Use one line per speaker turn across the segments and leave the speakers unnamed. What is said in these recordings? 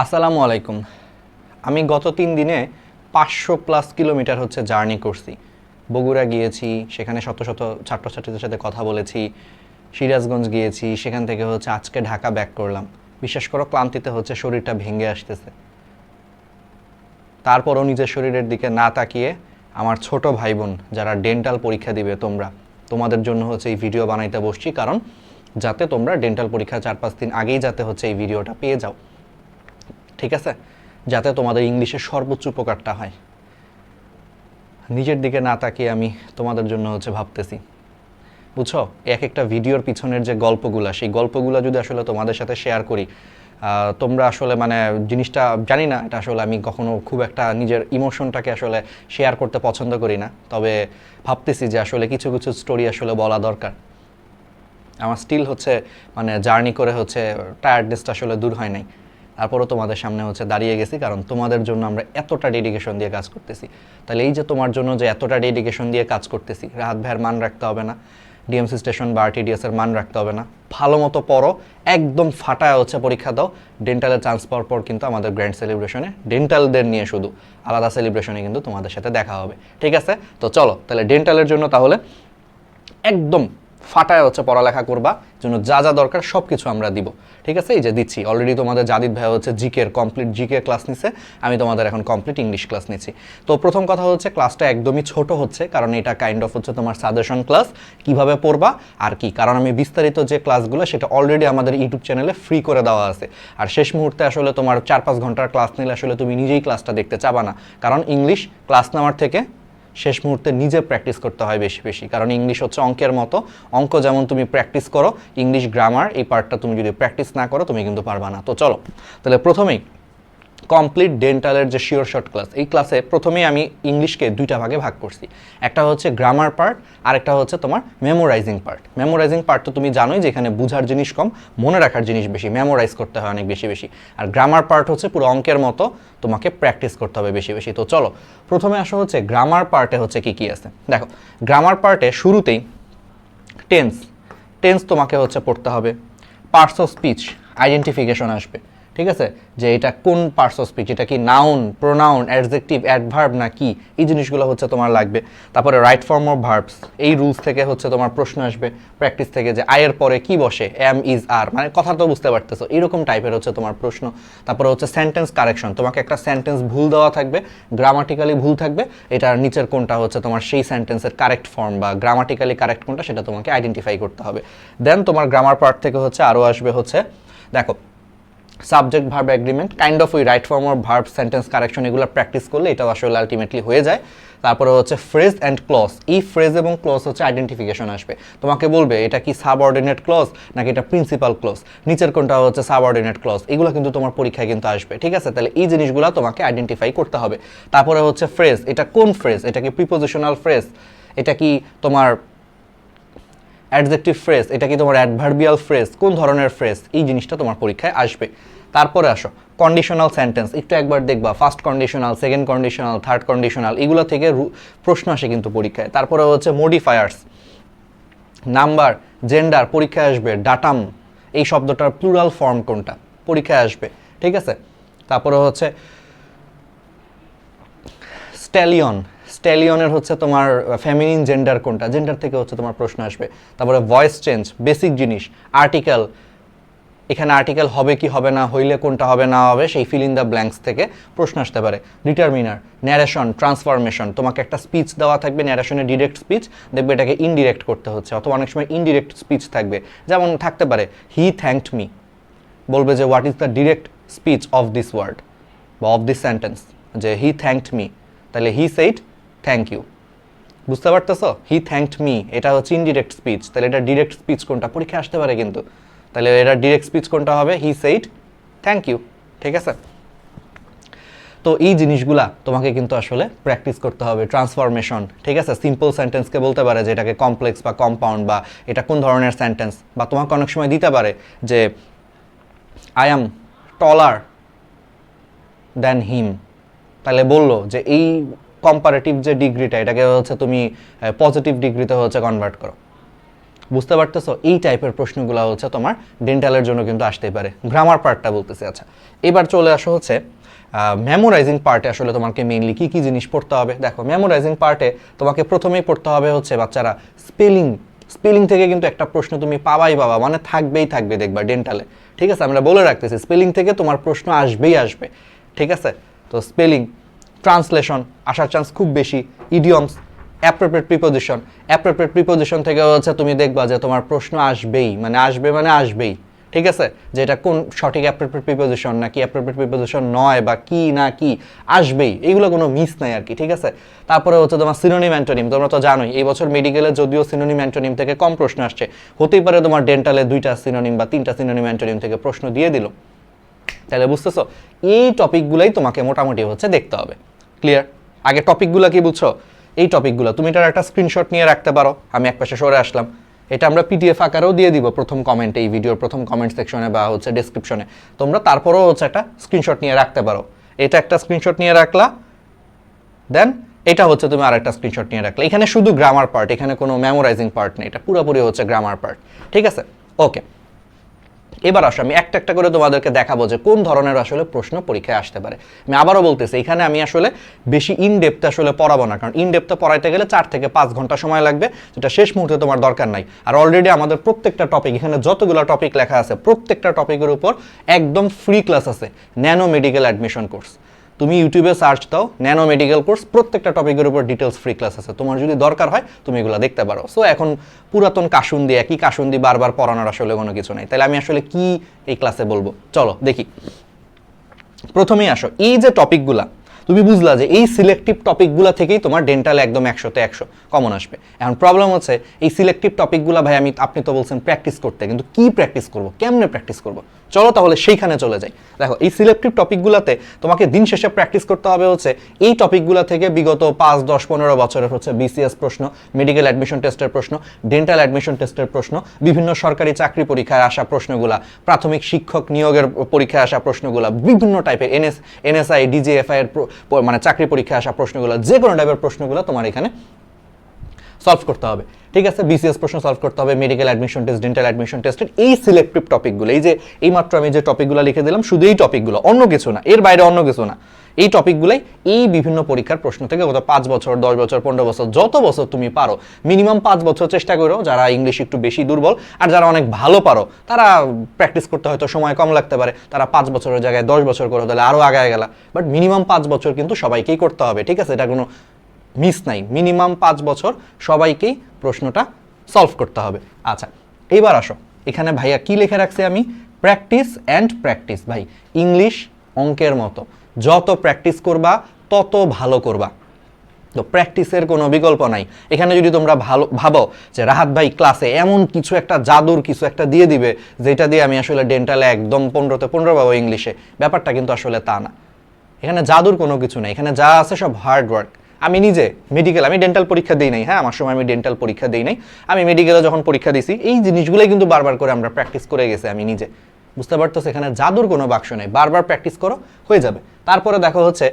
আসসালামু আলাইকুম। আমি গত তিন দিনে পাঁচশো প্লাস কিলোমিটার হচ্ছে জার্নি করছি। বগুড়া গিয়েছি, সেখানে শত শত ছাত্রছাত্রীদের সাথে কথা বলেছি, সিরাজগঞ্জ গিয়েছি, সেখান থেকে হচ্ছে আজকে ঢাকা ব্যাক করলাম। বিশেষ করো, ক্লান্তিতে হচ্ছে শরীরটা ভেঙে আসতেছে। তারপরও নিজের শরীরের দিকে না তাকিয়ে আমার ছোট ভাই বোন যারা ডেন্টাল পরীক্ষা দিবে তোমরা, তোমাদের জন্য হচ্ছে এই ভিডিও বানাইতে বসছি। কারণ যাতে তোমরা ডেন্টাল পরীক্ষা চার পাঁচ দিন আগেই যাতে হচ্ছে এই ভিডিওটা পেয়ে যাও। ঠিক আছে? যাতে তোমাদের ইংলিশের সর্বোচ্চ উপকারটা হয়। নিজের দিকে না তাকিয়ে আমি তোমাদের জন্য হচ্ছে ভাবতেছি। বুঝছ? এক একটা ভিডিওর পিছনের যে গল্পগুলো, সেই গল্পগুলো যদি আসলে তোমাদের সাথে শেয়ার করি তোমরা আসলে মানে জিনিসটা জানি না, এটা আসলে আমি কখনো খুব একটা নিজের ইমোশনটাকে আসলে শেয়ার করতে পছন্দ করি না। তবে ভাবতেছি যে আসলে কিছু কিছু স্টোরি আসলে বলা দরকার। আমার স্টিল হচ্ছে মানে জার্নি করে হচ্ছে টায়ার্ডনেসটা আসলে দূর হয় নাই। তারপরও তোমাদের সামনে হচ্ছে দাঁড়িয়ে গেছি, কারণ তোমাদের জন্য আমরা এতটা ডেডিকেশন দিয়ে কাজ করতেছি। তাহলে এই যে তোমার জন্য যে এতটা ডেডিকেশন দিয়ে কাজ করতেছি রাহাত ভাইয়ের মান রাখতে হবে না, ডিএমসি স্টেশন বা আরটিডিএস এর মান রাখতে হবে না, ভালো মতো পড়ো, একদম ফাটায় হচ্ছে পরীক্ষা দাও ডেন্টালের চান্স পাওয়ার পর কিন্তু আমাদের গ্র্যান্ড সেলিব্রেশনে ডেন্টালদের নিয়ে শুধু আলাদা সেলিব্রেশনে কিন্তু তোমাদের সাথে দেখা হবে। ঠিক আছে? তো চলো, তাহলে ডেন্টালের জন্য তাহলে একদম ফাটায় হচ্ছে পড়ালেখা করবা জন্য যা যা দরকার সব কিছু আমরা দিব। ঠিক আছে? এই যে দিচ্ছি। অলরেডি তোমাদের জাদিদ ভাই হচ্ছে জিকের কমপ্লিট জিকে ক্লাস নিছে, আমি তোমাদের এখন কমপ্লিট ইংলিশ ক্লাস নিচ্ছি। তো প্রথম কথা হচ্ছে ক্লাসটা একদমই ছোট হচ্ছে, কারণ এটা কাইন্ড অফ হচ্ছে তোমার সাজেশন ক্লাস কীভাবে পড়বা আর কি। কারণ আমি বিস্তারিত যে ক্লাসগুলো সেটা অলরেডি আমাদের ইউটিউব চ্যানেলে ফ্রি করে দেওয়া আছে। আর শেষ মুহূর্তে আসলে তোমার চার পাঁচ ঘণ্টার ক্লাস নিলে আসলে তুমি নিজেই ক্লাসটা দেখতে চাবা না। কারণ ইংলিশ ক্লাস নেওয়ার থেকে শেষ মুহূর্তে নিজে প্র্যাকটিস করতে হয় বেশি বেশি। কারণ ইংলিশ হচ্ছে অঙ্কের মতো। অঙ্ক যেমন তুমি প্র্যাকটিস করো ইংলিশ গ্রামার এই পার্টটা তুমি যদি প্র্যাকটিস না করো, তুমি কিন্তু পারবা না। তো চলো, তাহলে প্রথমেই কমপ্লিট ডেন্টালের যে শিওর শর্ট ক্লাস এই ক্লাসে প্রথমেই আমি ইংলিশকে দুইটা ভাগে ভাগ করছি। একটা হচ্ছে গ্রামার পার্ট আর একটা হচ্ছে তোমার মেমোরাইজিং পার্ট মেমোরাইজিং পার্ট তো তুমি জানোই যে এখানে বুঝার জিনিস কম, মনে রাখার জিনিস বেশি মেমোরাইজ করতে হয় অনেক বেশি বেশি। আর গ্রামার পার্ট হচ্ছে পুরো অঙ্কের মতো, তোমাকে প্র্যাকটিস করতে হবে বেশি বেশি। তো চলো, প্রথমে আসা হচ্ছে গ্রামার পার্টে হচ্ছে কি কি আছে। দেখো গ্রামার পার্টে শুরুতেই টেন্স টেন্স তোমাকে হচ্ছে পড়তে হবে। পার্টস অফ স্পিচ আইডেন্টিফিকেশন আসবে। ঠিক আছে? যে এটা কোন পার্টস অফ স্পিচ এটা কি নাউন প্রোনাউন অ্যাডজেক্টিভ অ্যাডভার্ব না কি এই জিনিসগুলো হচ্ছে তোমার লাগবে। তারপরে রাইট ফর্ম অফ ভার্বস এই রুলস থেকে হচ্ছে তোমার প্রশ্ন আসবে প্র্যাকটিস থেকে যে আয়ের পরে কি বসে? এম ইজ আর মানে কথা তো বুঝতে পারতেছো। এরকম টাইপের হচ্ছে তোমার প্রশ্ন। তারপরে হচ্ছে সেন্টেন্স কারেকশন তোমাকে একটা সেন্টেন্স ভুল দেওয়া থাকবে গ্রামাটিক্যালি ভুল থাকবে, এটার নিচের কোনটা হচ্ছে তোমার সেই সেন্টেন্সের কারেক্ট ফর্ম বা গ্রামাটিক্যালি কারেক্ট কোনটা সেটা তোমাকে আইডেন্টিফাই করতে হবে। দেন তোমার গ্রামার পার্ট থেকে হচ্ছে আরও আসবে হচ্ছে, দেখো subject verb agreement kind of ওই right form of verb sentence correction এগুলো প্র্যাকটিস করলে এটাও আসলে আলটিমেটলি হয়ে যায়। তারপরে হচ্ছে ফ্রেজ অ্যান্ড ক্লজ এই ফ্রেজ এবং ক্লজ হচ্ছে আইডেন্টিফিকেশন আসবে। তোমাকে বলবে, এটা কি সাবঅর্ডিনেট ক্লজ নাকি এটা প্রিন্সিপাল ক্লজ নিচের কোনটা হচ্ছে সাবঅর্ডিনেট ক্লজ এগুলো কিন্তু তোমার পরীক্ষায় কিন্তু আসবে, ঠিক আছে? তাহলে এই জিনিসগুলো তোমাকে আইডেন্টিফাই করতে হবে। তারপরে হচ্ছে ফ্রেজ এটা কোন ফ্রেজ এটা কি প্রিপোজিশনাল ফ্রেজ এটা কি তোমার অ্যাডজেক্টিভ ফ্রেজ, এটা কি তোমার অ্যাডভার্বিয়াল ফ্রেজ কোন ধরনের ফ্রেজ এই জিনিসটা তোমার পরীক্ষায় আসবে। তারপরে আসো কন্ডিশনাল সেন্টেন্স একটু একবার দেখবা first conditional second conditional third conditional এগুলো থেকে প্রশ্ন আসে কিন্তু পরীক্ষায়। তারপরে হচ্ছে মডিফায়ার্স নাম্বার জেন্ডার পরীক্ষায় আসবে ডাটাম এই শব্দটার প্লুরাল ফর্ম কোনটা? পরীক্ষায় আসবে, ঠিক আছে? তারপরে হচ্ছে স্ট্যালিয়ন স্ট্যালিয়নের হচ্ছে তোমার ফেমিনিন জেন্ডার কোনটা? জেন্ডার থেকে হচ্ছে তোমার প্রশ্ন আসবে। তারপরে ভয়েস চেঞ্জ বেসিক জিনিস আর্টিকেল এখানে আর্টিকেল হবে কি হবে না, হইলে কোনটা হবে না হবে, সেই ফিল ইন দ্য ব্ল্যাঙ্কস থেকে প্রশ্ন আসতে পারে। ডিটারমিনার ন্যারেশন ট্রান্সফরমেশন তোমাকে একটা স্পিচ দেওয়া থাকবে ন্যারেশনে ডিরেক্ট স্পিচ দেখবে এটাকে ইনডিরেক্ট করতে হচ্ছে, অথবা অনেক সময় ইনডিরেক্ট স্পিচ থাকবে। যেমন থাকতে পারে হি থ্যাঙ্কড মি বলবে যে what is the direct speech of this word বা অফ দিস সেন্টেন্স যে হি থ্যাঙ্কড মি তাহলে হি সেইড থ্যাংক ইউ বুঝতে পারতেছো? হি থ্যাঙ্কড মি এটা হচ্ছে ইনডিরেক্ট স্পিচ তাহলে এটা ডিরেক্ট স্পিচ কোনটা? পরীক্ষা আসতে পারে কিন্তু। তাহলে এটা ডিরেক্ট স্পিচ কোনটা হবে? হি সেইড থ্যাংক ইউ ঠিক আছে? তো এই জিনিসগুলা তোমাকে কিন্তু আসলে প্র্যাকটিস করতে হবে। ট্রান্সফরমেশন ঠিক আছে? সিম্পল সেন্টেন্সকে বলতে পারে যে এটাকে কমপ্লেক্স বা কম্পাউন্ড বা এটা কোন ধরনের সেন্টেন্স বা তোমাকে অনেক সময় দিতে পারে যে আই অ্যাম টলার দ্যান হিম তাহলে বলল যে, এই কম্পারেটিভ যে ডিগ্রিটা এটাকে হচ্ছে তুমি পজিটিভ ডিগ্রিতে হচ্ছে কনভার্ট করো। বুঝতে পারতেছো? এই টাইপের প্রশ্নগুলো হচ্ছে তোমার ডেন্টালের জন্য কিন্তু আসতেই পারে। গ্রামার পার্টটা বলতেছি আচ্ছা। এবার চলে আসো হচ্ছে মেমোরাইজিং পার্টে আসলে তোমাকে মেইনলি কী কী জিনিস পড়তে হবে? দেখো মেমোরাইজিং পার্টে তোমাকে প্রথমেই পড়তে হবে হচ্ছে বাচ্চারা স্পেলিং স্পেলিং থেকে কিন্তু একটা প্রশ্ন তুমি পাবাই পাবা মানে থাকবেই থাকবে দেখবা ডেন্টালে ঠিক আছে? আমরা বলে রাখতেছি স্পেলিং থেকে তোমার প্রশ্ন আসবেই আসবে। ঠিক আছে? তো স্পেলিং ট্রান্সলেশন আসার চান্স খুব বেশি idioms appropriate preposition appropriate preposition থেকে হচ্ছে তুমি দেখবা যে তোমার প্রশ্ন আসবেই মানে আসবে মানে আসবেই। ঠিক আছে? যে এটা কোন সঠিক অ্যাপ্রোপ্রিয়েট প্রিপোজিশন নাকি অ্যাপ্রোপ্রিয়েট প্রিপোজিশন নয় বা কি না কি, আসবেই। এইগুলো কোনো মিস নাই আর কি, ঠিক আছে? তারপরে হচ্ছে তোমার সিনোনিম অ্যান্টোনিম তোমরা তো জানোই, এই বছর মেডিকেলে যদিও সিনোনিম অ্যান্টোনিম থেকে কম প্রশ্ন আসছে, হতেই পারে তোমার ডেন্টালে দুইটা সিনোনিম বা তিনটা সিনোনিম অ্যান্টোনিম থেকে প্রশ্ন দিয়ে দিল। তাহলে বুঝতেছো? এই টপিকগুলোই তোমাকে মোটামুটি হচ্ছে দেখতে হবে। ক্লিয়ার আগে টপিকগুলো কি বুঝছ? এই টপিকগুলো তুমি এটার একটা স্ক্রিনশট নিয়ে রাখতে পারো। আমি এক পাশে সরে আসলাম। এটা আমরা পিডিএফ আকারেও দিয়ে দিব প্রথম কমেন্টে এই ভিডিওর প্রথম কমেন্ট সেকশনে বা হচ্ছে ডেসক্রিপশনে তোমরা তারপরেও হচ্ছে একটা স্ক্রিনশট নিয়ে রাখতে পারো। এটা একটা স্ক্রিনশট নিয়ে রাখলা। দেন এটা হচ্ছে তুমি আর একটা স্ক্রিনশট নিয়ে রাখলে। এখানে শুধু গ্রামার পার্ট এখানে কোনো মেমোরাইজিং পার্ট নেই। এটা পুরোপুরি হচ্ছে গ্রামার পার্ট ঠিক আছে? ওকে এবার আসো, আমি একটা একটা করে তোমাদেরকে দেখাবো যে কোন ধরনের আসলে প্রশ্ন পরীক্ষায় আসতে পারে। আমি আবারও বলতেছি, এখানে আমি আসলে বেশি ইন ডেপথে আসলে পড়াবো না, কারণ ইন ডেপথে পড়াইতে গেলে চার থেকে পাঁচ ঘণ্টা সময় লাগবে, যেটা শেষ মুহূর্তে তোমার দরকার নাই। আর অলরেডি আমাদের প্রত্যেকটা টপিক এখানে যতগুলো টপিক লেখা আছে, প্রত্যেকটা টপিকের উপর একদম ফ্রি ক্লাস আছে ন্যানো মেডিকেল অ্যাডমিশন কোর্স তুমি ইউটিউবে সার্চ দাও ন্যানো মেডিকেল কোর্স প্রত্যেকটা টপিকের উপর ডিটেলস ফ্রি ক্লাস আছে। তোমার যদি দরকার হয়, তুমি এগুলো দেখতে পারো। সো এখন পুরাতন কাশুন দিয়ে একই কাশুন দিয়ে বারবার পড়ানোর আসলে কোনো কিছু নাই। তাহলে আমি আসলে কি এই ক্লাসে বলব? চলো, দেখি। প্রথমেই আসো, এই যে টপিকগুলা তুমি বুঝলা যে এই সিলেক্টিভ টপিকগুলো থেকেই তোমার ডেন্টাল একদম একশোতে একশো কমন আসবে। এখন প্রবলেম হচ্ছে, এই সিলেক্টিভ টপিকগুলো ভাই আমি, আপনি তো বলছেন প্র্যাকটিস করতে, কিন্তু কি প্র্যাকটিস করব? কেমনে প্র্যাকটিস করব? চলো তাহলে সেইখানে চলে যাই। দেখো, এই সিলেক্টিভ টপিকগুলোতে তোমাকে দিন শেষে প্র্যাকটিস করতে হবে হচ্ছে, এই টপিকগুলো থেকে বিগত পাঁচ, দশ, পনেরো বছরের হচ্ছে বিসিএস প্রশ্ন মেডিকেল অ্যাডমিশন টেস্টের প্রশ্ন ডেন্টাল অ্যাডমিশন টেস্টের প্রশ্ন, বিভিন্ন সরকারি চাকরি পরীক্ষায় আসা প্রশ্নগুলা, প্রাথমিক শিক্ষক নিয়োগের পরীক্ষায় আসা প্রশ্নগুলা, বিভিন্ন টাইপের এনএস এনএসআই ডিজিএফআই এর মানে চাকরি পরীক্ষায় আসা প্রশ্নগুলো যে কোনো টাইপের প্রশ্নগুলো তোমার এখানে সলভ করতে হবে। ঠিক আছে? বিসিএস প্রশ্ন সলভ করতে হবে medical admission test dental admission টেস্টের এই সিলেক্টিভ টপিকগুলো এই যে, এইমাত্র আমি যে টপিকগুলো লিখে দিলাম, শুধু এই টপিকগুলো অন্য কিছু না, এর বাইরে অন্য কিছু না। এই টপিকগুলোই এই বিভিন্ন পরীক্ষার প্রশ্ন থেকে গত পাঁচ বছর, দশ বছর, পনেরো বছর, যত বছর তুমি পারো মিনিমাম পাঁচ বছর চেষ্টা করো, যারা ইংলিশ একটু বেশি দুর্বল আর যারা অনেক ভালো পারো, তারা প্র্যাকটিস করতে হয়তো সময় কম লাগতে পারে, তারা পাঁচ বছরের জায়গায় দশ বছর করো, তাহলে আরও আগায় গেলা। বাট মিনিমাম পাঁচ বছর কিন্তু সবাইকেই করতে হবে, ঠিক আছে? এটা কোনো মিস নাই, মিনিমাম পাঁচ বছর সবাইকেই প্রশ্নটা সলভ করতে হবে। আচ্ছা এবার আসো। এখানে ভাইয়া কি লিখে রাখছি আমি? প্র্যাকটিস অ্যান্ড প্র্যাকটিস ভাই। ইংলিশ অঙ্কের মতো। যত প্র্যাকটিস করবা, তত ভালো করবা। তো প্র্যাকটিসের কোনো বিকল্প নাই। এখানে যদি তোমরা ভালো, ভাবো যে রাহাত ভাই ক্লাসে এমন কিছু একটা জাদুর কিছু একটা দিয়ে দিবে, যেটা দিয়ে আমি আসলে ডেন্টালে একদম পনেরোতে পনেরো পাবো ইংলিশে ব্যাপারটা কিন্তু আসলে তা না। এখানে জাদুর কোনো কিছু নেই। এখানে যা আছে সব হার্ড ওয়ার্ক আমি নিজে মেডিকেল আমি ডেন্টাল পরীক্ষা দিই নাই হ্যাঁ? আমার সময় আমি ডেন্টাল পরীক্ষা দিই নাই। আমি মেডিকেলে যখন পরীক্ষা দিছি, এই জিনিসগুলোই কিন্তু বারবার করে আমরা প্র্যাকটিস করে গেছি আমি নিজে। বুঝতে পারতো সেখানে জাদুর কোনো বাক্স নেই। বারবার প্র্যাকটিস করো, হয়ে যাবে। তারপরে দেখো হচ্ছে,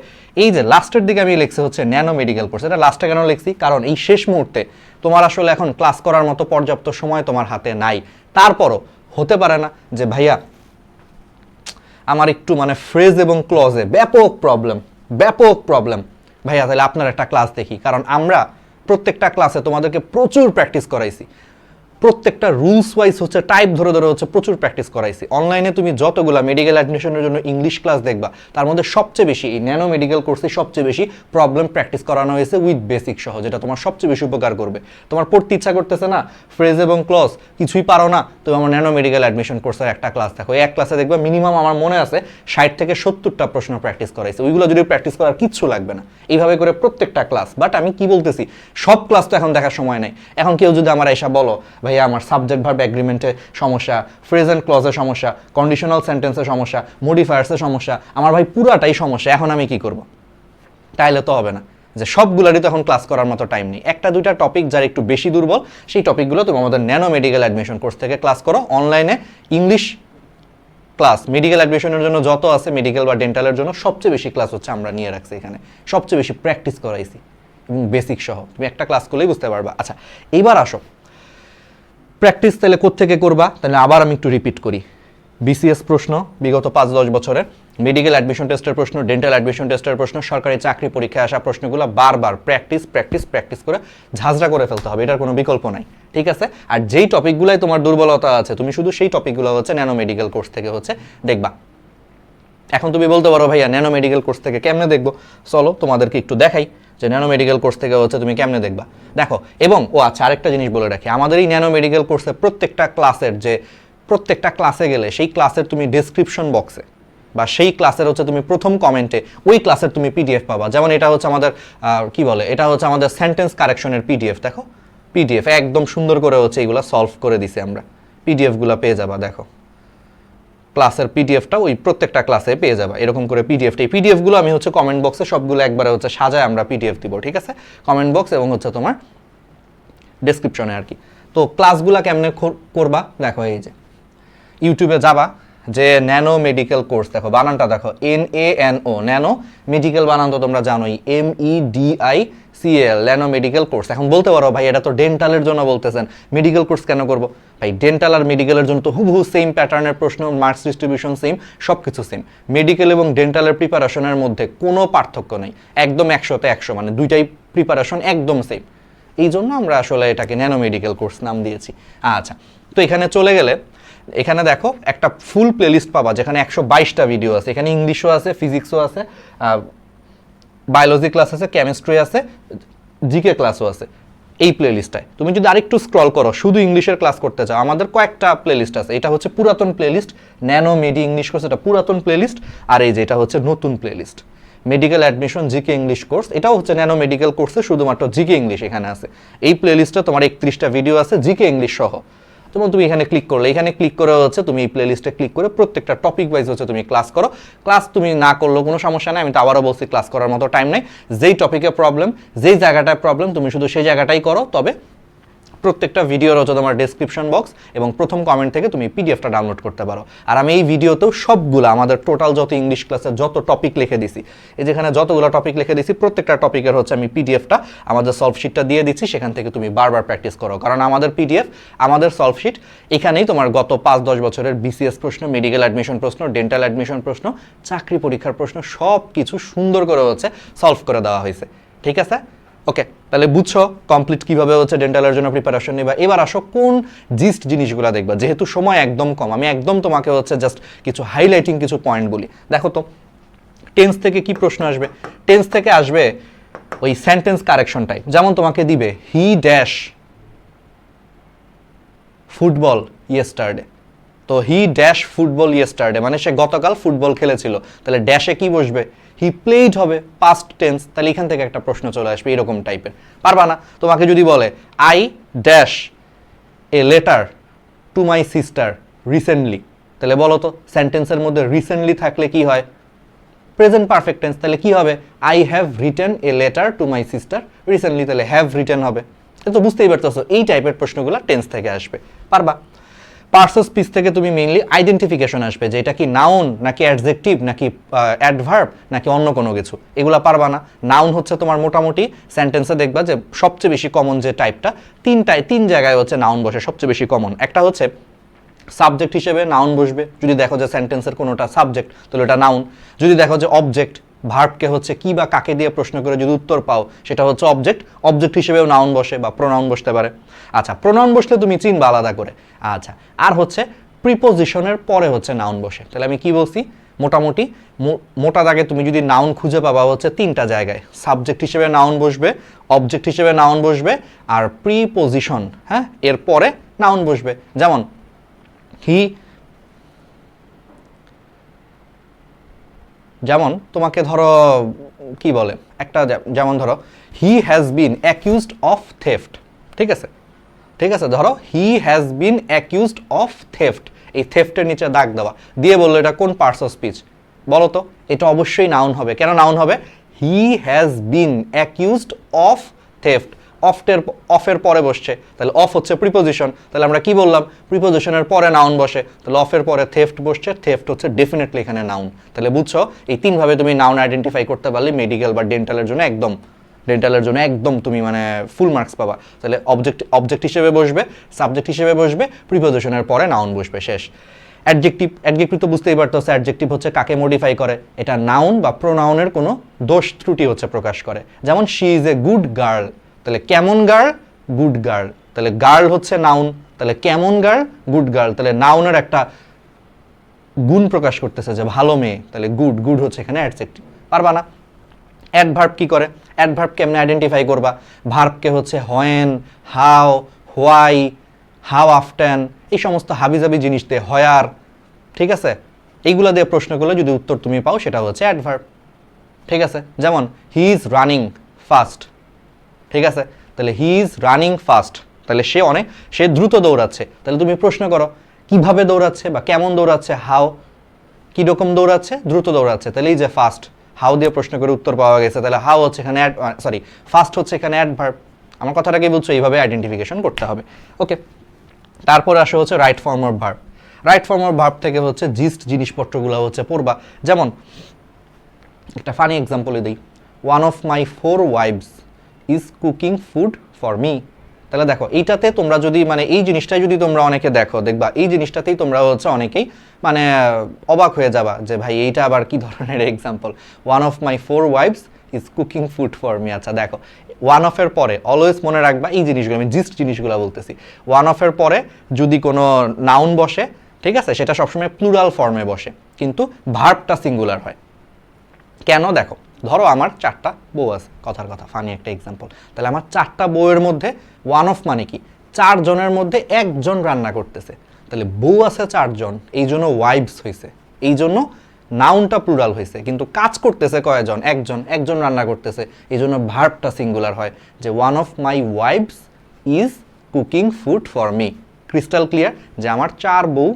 এই যে লাস্টের দিকে আমি লিখছি হচ্ছে ন্যানো মেডিকেল কোর্স এটা লাস্টে কেন লিখছি? কারণ এই শেষ মুহূর্তে তোমার আসলে এখন ক্লাস করার মতো পর্যাপ্ত সময় তোমার হাতে নাই। তারপরও হতে পারে না যে, ভাইয়া, আমার একটু মানে ফ্রেজ এবং ক্লজে ব্যাপক প্রবলেম ব্যাপক প্রবলেম ভাইয়া তাহলে আপনার একটা ক্লাস দেখি কারণ আমরা প্রত্যেকটা ক্লাসে তোমাদেরকে প্রচুর প্র্যাকটিস করাইছি। প্রত্যেকটা রুলস ওয়াইজ হচ্ছে টাইপ ধরে ধরে হচ্ছে প্রচুর প্র্যাকটিস করাইছি। অনলাইনে তুমি যতগুলা মেডিকেল অ্যাডমিশনের জন্য ইংলিশ ক্লাস দেখবা, তার মধ্যে সবচেয়ে বেশি এই ন্যানো মেডিকেল কোর্সে সবচেয়ে বেশি প্রবলেম প্র্যাকটিস করানো হয়েছে উইথ বেসিক সহ, যেটা তোমার সবচেয়ে বেশি উপকার করবে। তোমার পড়তে ইচ্ছা করতেছে না ফ্রেজ এবং ক্লস কিছুই পারো না, তুমি আমার ন্যানো মেডিকেল অ্যাডমিশন কোর্সের একটা ক্লাস দেখো। এক ক্লাসে দেখবে মিনিমাম আমার মনে আছে ষাট থেকে সত্তরটা প্রশ্ন প্র্যাকটিস করাইছে। ওইগুলো যদি প্র্যাকটিস করার কিচ্ছু লাগবে না। এইভাবে করে প্রত্যেকটা ক্লাস বাট আমি কি বলতেছি, সব ক্লাস তো এখন দেখার সময় নেই। এখন কেউ যদি আমার এসা বলো ভাইয়া, আমার সাবজেক্ট ভার্ব অ্যাগ্রিমেন্টে সমস্যা ফ্রেজ অ্যান্ড ক্লজের সমস্যা কন্ডিশনাল সেন্টেন্সের সমস্যা মডিফায়ার্সের সমস্যা, আমার ভাই পুরাটাই সমস্যা, এখন আমি কি করব? তাইলে তো হবে না। যে সবগুলোরই তখন ক্লাস করার মতো টাইম নেই। একটা দুইটা টপিক যার একটু বেশি দুর্বল, সেই টপিকগুলো তুমি আমাদের ন্যানো মেডিকেল অ্যাডমিশন কোর্স থেকে ক্লাস করো। অনলাইনে ইংলিশ ক্লাস মেডিকেল অ্যাডমিশনের জন্য যত আছে মেডিকেল বা ডেন্টালের জন্য সবচেয়ে বেশি ক্লাস হচ্ছে আমরা নিয়ে রাখছি এখানে। সবচেয়ে বেশি প্র্যাকটিস করাইছি। এবং বেসিক সহ। তুমি একটা ক্লাস করলেই বুঝতে পারবা। আচ্ছা এবার আসো। প্র্যাকটিস তাহলে কোত্থেকে করবা? তাহলে আবার আমি একটু রিপিট করি। বিসিএস প্রশ্ন, বিগত পাঁচ, দশ বছরের মেডিকেল অ্যাডমিশন টেস্টের প্রশ্ন ডেন্টাল অ্যাডমিশন টেস্টের প্রশ্ন, সরকারি চাকরি পরীক্ষায় আসা প্রশ্নগুলো বারবার প্র্যাকটিস প্র্যাকটিস প্র্যাকটিস করে ঝাঁঝরা করে ফেলতে হবে। এটার কোনো বিকল্প নাই, ঠিক আছে? আর যেই টপিকগুলাই তোমার দুর্বলতা আছে, তুমি শুধু সেই টপিকগুলো হচ্ছে ন্যানো মেডিকেল কোর্স থেকে হচ্ছে দেখবা। এখন তুমি বলতে পারো, ভাইয়া, ন্যানো মেডিকেল কোর্স থেকে কেমনে দেখব? চলো, তোমাদেরকে একটু দেখাই যে ন্যানো মেডিকেল কোর্স থেকে হচ্ছে তুমি কেমনে দেখবা। দেখো, এবং, ও আচ্ছা আরেকটা জিনিস বলে রাখি, আমাদের এই ন্যানো মেডিকেল কোর্সে প্রত্যেকটা ক্লাসের যে, প্রত্যেকটা ক্লাসে গেলে সেই ক্লাসের তুমি ডিসক্রিপশন বক্সে বা সেই ক্লাসের হচ্ছে তুমি প্রথম কমেন্টে ওই ক্লাসের তুমি পিডিএফ পাবা। যেমন এটা হচ্ছে আমাদের কি বলে? এটা হচ্ছে আমাদের সেন্টেন্স কারেকশনের পিডিএফ দেখো? পিডিএফ একদম সুন্দর করে হচ্ছে এগুলো সলভ করে দিছি আমরা। পিডিএফগুলো পেয়ে যাবা, দেখো। ক্লাসের পিডিএফটা ওই প্রত্যেকটা ক্লাসে পেয়ে যাবে। এরকম করে পিডিএফটা এই পিডিএফগুলো আমি হচ্ছে কমেন্ট বক্সে সবগুলো একবারে হচ্ছে সাজায় আমরা পিডিএফ দিব, ঠিক আছে? কমেন্ট বক্স এবং হচ্ছে তোমার ডেসক্রিপশনে আর কি। তো ক্লাসগুলো কেমনে করবা? দেখো এই যে। ইউটিউবে যাবা, যে ন্যানো মেডিকেল কোর্স দেখো বানানটা দেখো N A N O nano medical বানান তো তোমরা জানোই M E D I C L nano medical course এখন বলতে পারো, ভাই, এটা তো ডেন্টালের জন্য বলতেছেন। মেডিকেল কোর্স কেন করব? ভাই ডেন্টাল আর মেডিকেলের জন্য তো হুবহু সেম প্যাটার্নের প্রশ্ন মার্কস ডিস্ট্রিবিউশন সেম সব কিছু সেম মেডিকেল এবং ডেন্টালের প্রিপারেশনের মধ্যে কোনো পার্থক্য নেই। একদম একশোতে একশো মানে দুইটাই প্রিপারেশন একদম সেম এই জন্য আমরা আসলে এটাকে ন্যানো মেডিকেল কোর্স নাম দিয়েছি। আচ্ছা তো এখানে চলে গেলে, এখানে দেখো একটা ফুল প্লেলিস্ট পাবা, যেখানে একশো বাইশটা ভিডিও আছে। এখানে ইংলিশও আছে ফিজিক্সও আছে বায়োলজি ক্লাস আছে কেমিস্ট্রি আছে জিকে ক্লাসও আছে, এই প্লেলিস্টটায় তুমি যদি আরেকটু স্ক্রল করো, শুধু ইংলিশের ক্লাস করতে চাও, আমাদের কয়েকটা প্লেলিস্ট আছে। এটা হচ্ছে পুরাতন playlist nano medi English course এটা পুরাতন প্লেলিস্ট আর এই যে এটা হচ্ছে নতুন playlist medical admission GK English course এটাও হচ্ছে ন্যানো মেডিকেল কোর্সে শুধুমাত্র জিকে ইংলিশ এখানে আছে। এই প্লেলিস্টে তোমার একত্রিশটা ভিডিও আছে জিকে ইংলিশ সহ। যেমন তুমি এখানে ক্লিক করলে, এখানে ক্লিক করে হচ্ছে তুমি এই প্লেলিস্টে ক্লিক করে প্রত্যেকটা টপিক ওয়াইজ হচ্ছে তুমি ক্লাস করো। ক্লাস তুমি না করলেও কোনো সমস্যা নেই, আমি তো আবারও বলছি ক্লাস করার মতো টাইম নেই। যেই টপিকে প্রবলেম যেই জায়গাটায় প্রবলেম তুমি শুধু সেই জায়গাটাই করো। তবে প্রত্যেকটা ভিডিওর হচ্ছে তোমার ডেসক্রিপশন বক্স এবং প্রথম কমেন্ট থেকে তুমি পিডিএফটা ডাউনলোড করতে পারো। আর আমি এই ভিডিওতেও সবগুলো আমাদের টোটাল যত ইংলিশ ক্লাসের যত টপিক লিখে দিছি, এই যেখানে যতগুলো টপিক লিখে দিছি, প্রত্যেকটা টপিকের হচ্ছে আমি পিডিএফটা আমাদের সলভ শিটটা দিয়ে দিচ্ছি, সেখান থেকে তুমি বারবার প্র্যাকটিস করো। কারণ আমাদের পিডিএফ আমাদের সলভ শিট এখানেই তোমার গত পাঁচ দশ বছরের বিসিএস প্রশ্ন মেডিকেল অ্যাডমিশন প্রশ্ন ডেন্টাল অ্যাডমিশন প্রশ্ন, চাকরি পরীক্ষার প্রশ্ন সব কিছু সুন্দর করে হচ্ছে সলভ করে দেওয়া হয়েছে। ঠিক আছে? ওকে তাহলে বুঝছ কমপ্লিট কীভাবে হচ্ছে ডেন্টালের জন্য প্রিপারেশন নিবা। এবার আসো কোন জিস্ট জিনিসগুলো দেখবা, যেহেতু সময় একদম কম, আমি একদম তোমাকে হচ্ছে জাস্ট কিছু হাইলাইটিং কিছু পয়েন্ট বলি। দেখো তো টেন্স থেকে কি প্রশ্ন আসবে? টেন্স থেকে আসবে ওই সেন্টেন্স কারেকশন টাইপ যেমন তোমাকে দিবে হি ড্যাশ ফুটবল ইয়েস্টারডে তো হি ড্যাশ ফুটবল ইয়েস্টারডে মানে সে গতকাল ফুটবল খেলেছিল। তাহলে ড্যাশে কি বসবে? হি প্লেড হবে পাস্ট টেন্স তাহলে এখান থেকে একটা প্রশ্ন চলে আসবে এরকম টাইপের পারবা না? তোমাকে যদি বলে I dash a letter to my sister recently তাহলে বলো তো সেন্টেন্সের মধ্যে রিসেন্টলি থাকলে কি হয়? প্রেজেন্ট পারফেক্ট টেন্স তাহলে কি হবে? I have return a letter to my sister recently তাহলে হ্যাভ রিটার্ন হবে। তো বুঝতেই পারতেছো, এই টাইপের প্রশ্নগুলো টেন্স থেকে আসবে। পারবা? পার্সস পিস থেকে তুমি মেইনলি আইডেন্টিফিকেশন আসবে যে এটা কি নাউন নাকি অ্যাডজেক্টিভ নাকি অ্যাডভার্ব নাকি অন্য কোনো কিছু। এগুলো পারবা না। নাউন হচ্ছে তোমার মোটামুটি সেন্টেন্সে দেখবা যে সবচেয়ে বেশি কমন যে টাইপটা তিনটায়, তিন জায়গায় হচ্ছে নাউন বসে সবচেয়ে বেশি কমন একটা হচ্ছে সাবজেক্ট হিসেবে নাউন বসবে। যদি দেখো যে সেন্টেন্সের কোনোটা সাবজেক্ট তাহলে ওটা নাউন যদি দেখো যে অবজেক্ট ভার্বকে হচ্ছে কি বা কাকে দিয়ে প্রশ্ন করে যদি উত্তর পাও, সেটা হচ্ছে অবজেক্ট অবজেক্ট হিসেবেও নাউন বসে বা প্রোনাউন বসতে পারে। আচ্ছা প্রোনাউন বসলে তুমি চিনবা আলাদা করে। আচ্ছা আর হচ্ছে প্রিপোজিশনের পরে হচ্ছে নাউন বসে। তাহলে আমি কি বলছি? মোটামুটি মোটা দাগে তুমি যদি নাউন খুঁজে পাবা হচ্ছে তিনটা জায়গায়। সাবজেক্ট হিসেবে নাউন বসবে অবজেক্ট হিসেবে নাউন বসবে, আর প্রিপোজিশন হ্যাঁ এর পরে নাউন বসবে। যেমন হি যেমন তোমাকে ধরো, কি বলে, একটা যেমন ধরো he has been accused of theft ঠিক আছে? ঠিক আছে, ধরো he has been accused of theft এই থেফটের নিচে দাগ দেওয়া। দিয়ে বলল, এটা কোন পার্টস অফ স্পিচ বলো তো, এটা অবশ্যই নাউন হবে। কেন নাউন হবে? He has been accused of theft অফটের অফের পরে বসছে। তাহলে অফ হচ্ছে প্রিপোজিশন তাহলে আমরা কি বললাম? প্রিপোজিশনের পরে নাউন বসে। তাহলে অফের পরে থেফট বসছে। থেফট হচ্ছে ডেফিনেটলি এখানে নাউন তাহলে বুঝছ? এই তিনভাবে তুমি নাউন আইডেন্টিফাই করতে পারলে মেডিকেল বা ডেন্টালের জন্য একদম ডেন্টালের জন্য একদম তুমি মানে ফুল মার্কস পাবা। তাহলে অবজেক্ট অবজেক্ট হিসেবে বসবে সাবজেক্ট হিসেবে বসবে প্রিপোজিশনের পরে নাউন বসবে, শেষ। অ্যাডজেক্টিভ অ্যাডজেক্টিভ তো বুঝতেই পারতেছে অ্যাডজেক্টিভ হচ্ছে কাকে মডিফাই করে। এটা নাউন বা প্রোনাউনের কোনো দোষ ত্রুটি হচ্ছে প্রকাশ করে। যেমন she is a good girl তাহলে কেমন গার্ল, গুড গার্ল। তাহলে গার্ল হচ্ছে নাউন, তাহলে কেমন গার্ল, গুড গার্ল। তাহলে নাউনের একটা গুণ প্রকাশ করতেছে যে ভালো মেয়ে, তাহলে গুড গুড হচ্ছে এখানে অ্যাডজেক্টিভ পারবা না? অ্যাডভার্ব কি করে? অ্যাডভার্ব কেমনে আইডেন্টিফাই করবা? ভার্বকে হচ্ছে when how why how often এই সমস্ত হাবিজাবি জিনিস দিয়ে হয়ার, ঠিক আছে? এইগুলো দিয়ে প্রশ্ন করলে যদি উত্তর তুমি পাও, সেটা হচ্ছে অ্যাডভার্ব ঠিক আছে? যেমন হি ইজ রানিং ফাস্ট ঠিক আছে? তাহলে হি ইজ রানিং ফাস্ট তাহলে সে অনেক সে দ্রুত দৌড়াচ্ছে। তাহলে তুমি প্রশ্ন করো, কীভাবে দৌড়াচ্ছে বা কেমন দৌড়াচ্ছে? হাও কীরকম দৌড়াচ্ছে? দ্রুত দৌড়াচ্ছে। তাহলে এই যে ফাস্ট হাউ দিয়ে প্রশ্ন করে উত্তর পাওয়া গেছে। তাহলে হাউ হচ্ছে এখানে অ্যাড সরি ফাস্ট হচ্ছে এখানে অ্যাডভার্ব আমার কথাটাকে বলছো এইভাবে আইডেন্টিফিকেশন করতে হবে। ওকে তারপরে আসে হচ্ছে right form of verb right form of verb থেকে হচ্ছে জিস্ট জিনিসপত্রগুলো হচ্ছে পড়বা। যেমন, একটা ফানি এক্সাম্পলে দিই। One of my four wifes is cooking food for me তাহলে দেখো, এইটাতে তোমরা যদি মানে এই জিনিসটাই যদি তোমরা অনেকে দেখো, দেখবা, এই জিনিসটাতেই তোমরা হচ্ছে অনেকেই মানে অবাক হয়ে যাবা যে ভাই, এইটা আবার কি ধরনের example one of my four wifes is cooking food for me আচ্ছা দেখো ওয়ান অফের পরে অলওয়েজ মনে রাখবা এই জিনিসগুলো, আমি জিস্ট জিনিসগুলো বলতেছি। ওয়ান অফের পরে, যদি কোনো নাউন বসে, ঠিক আছে, সেটা সবসময় প্লুরাল ফর্মে বসে, কিন্তু ভার্বটা সিঙ্গুলার হয়। কেন? দেখো ধরো আমার চারটা বউ আছে, কথার কথা ফানি একটা এক্সাম্পল তাহলে আমার চারটা বউয়ের মধ্যে ওয়ান অফ মানে কি? চারজনের মধ্যে একজন রান্না করতেছে। তাহলে বউ আছে চারজন, এই জন্য ওয়াইফস হয়েছে এই জন্য নাউনটা প্লুরাল হয়েছে কিন্তু কাজ করতেছে কয়জন? একজন একজন রান্না করতেছে। এই জন্য ভার্বটা সিঙ্গুলার হয় যে one of my wifes is cooking food for me crystal clear যে আমার চার বউ